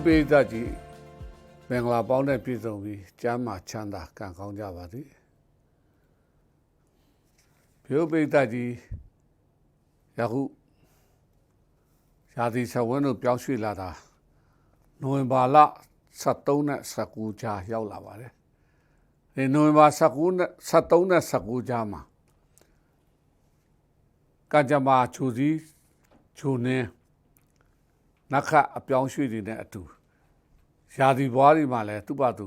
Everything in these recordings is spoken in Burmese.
ရုပ်ပိသကြီးမင်္ဂလာပေါင်းနဲ့ပြည့်စုံပြီးကျမ်းမာချမ်းသာကံကောင်းကြပါစေရုပ်ပိသကြီးယခုရာသီဆဝင်းတို့ပြောင်းရွှေ့လာတာနိုဝင်ဘာလ73နဲ့19ကြားရောက်လာပါတယ်ဒီနိုဝင်ဘာ19နဲ့73နဲ့19ကြားမှာကကြမ္မာချူစီချူနေ နခတ်အပြောင်းရွှေ့တွေနဲ့အတူရာသီဘွားတွေမှာလည်းသူ့ဘာသူ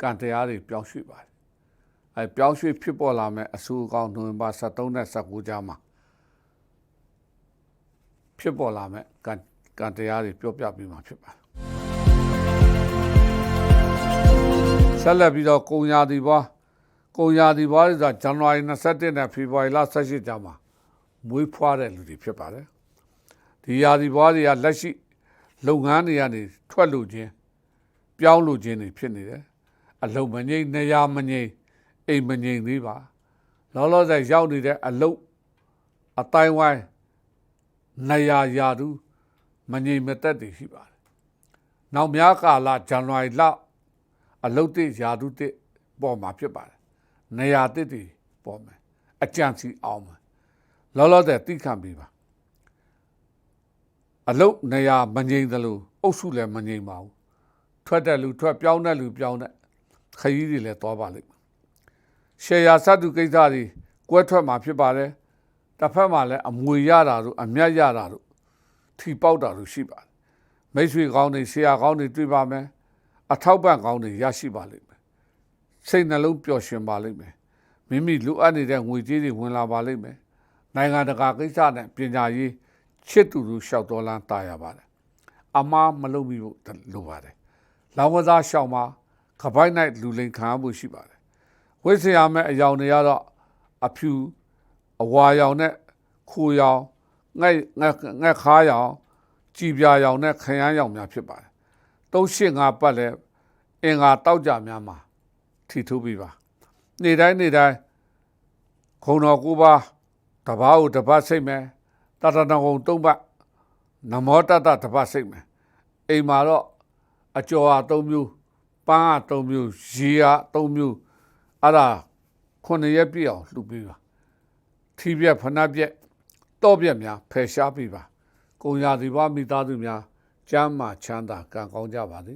ကံတရားတွေပြောင်းရွှေ့ပါတယ်အဲပြောင်းရွှေ့ဖြစ်ပေါ်လာမဲ့အဆူအကောင်နိုဝင်ဘာ73နဲ့19ကြားမှာဖြစ်ပေါ်လာမဲ့ကံကံတရားတွေပြောပြပြီးမှဖြစ်ပါတယ်ဆက်လက်ပြီးတော့ကုံရာသီဘွားကုံရာသီဘွားတွေဆိုဇန်နဝါရီ21နဲ့ဖေဖော်ဝါရီလ18ကြားမှာမွေးဖွားတဲ့လူတွေဖြစ်ပါတယ် ဒီရာသီဘွားတွေကလက်ရှိလုပ်ငန်းတွေကနေထွက်လို့ခြင်းပြောင်းလို့ခြင်းတွေဖြစ်နေတယ်အလုံးမငိမ့်နေရမငိမ့်အိမ်မငိမ့်သေးပါလောလောဆယ်ရောက်နေတဲ့အလုံးအတိုင်းဝိုင်းနေရရာသူမငိမ့်မသက်တွေရှိပါတယ်နောက်များကာလဇန်နဝါရီလအလုတ်တစ်ရာသူတစ်ပေါ်မှာဖြစ်ပါတယ်နေရာတစ်တွေပေါ်မယ်အကြံစီအောင်မယ်လောလောဆယ်တိခံပြီးပါ အလုတ်နေရာမငိမ့်သလိုအုပ်စုလည်းမငိမ့်ပါဘူးထွက်တဲ့လူထွက်ပြောင်းတဲ့လူပြောင်းတဲ့ခရီးတွေလည်းသွားပါလိမ့်မယ်ရှယ်ယာစတုကိစ္စတွေကွဲထွက်မှာဖြစ်ပါတယ်တစ်ဖက်မှာလည်းအမွေရတာတို့အမြတ်ရတာတို့ထီပေါက်တာတို့ရှိပါတယ်မိတ်ဆွေကောင်းတွေဆရာကောင်းတွေတွေ့ပါမယ်အထောက်ပံ့ကောင်းတွေရရှိပါလိမ့်မယ်စိတ်နှလုံးပျော်ရွှင်ပါလိမ့်မယ်မိမိလိုအပ်နေတဲ့ငွေကြေးတွေဝင်လာပါလိမ့်မယ်နိုင်ငံတကာကိစ္စနဲ့ပညာရေး ချစ်သူတို့ရှောက်တော်လန်းတာရပါတယ်အမားမလုပ်မိဖို့လိုပါတယ်လောင်ဝသားရှောက်မှာခပိုက်နိုင်လူလိန်ခံမှုရှိပါတယ်ဝိဆရာမဲ့အယောင်တွေကတော့အဖြူအဝါရောင်နဲ့ခိုရောင်ငှက်ငှက်ငှက်ခါရောင်ကြည်ပြာရောင်နဲ့ခရမ်းရောင်များဖြစ်ပါတယ်သုံးရှင်းငါပတ်လဲအင်္ဂါတောက်ကြများမှာထီထိုးပြီးပါနေ့တိုင်းနေ့တိုင်းခုံတော်ကိုပါတပားကိုတပတ်စိတ်မယ် တတနဂုံသုံးပတ်နမောတတတပတ်စိတ်မယ်အိမ်မှာတော့အကျော်အား၃မျိုးပန်းအား၃မျိုးရေအား၃မျိုးအဲ့ဒါခုနှစ်ရက်ပြည့်အောင်လှူပေးပါထီးပြက်ဖနာပြက်တော့ပြက်များဖယ်ရှားပေးပါကုံရာဒီဘမိသားစုများကျမ်းမာချမ်းသာကံကောင်းကြပါစေ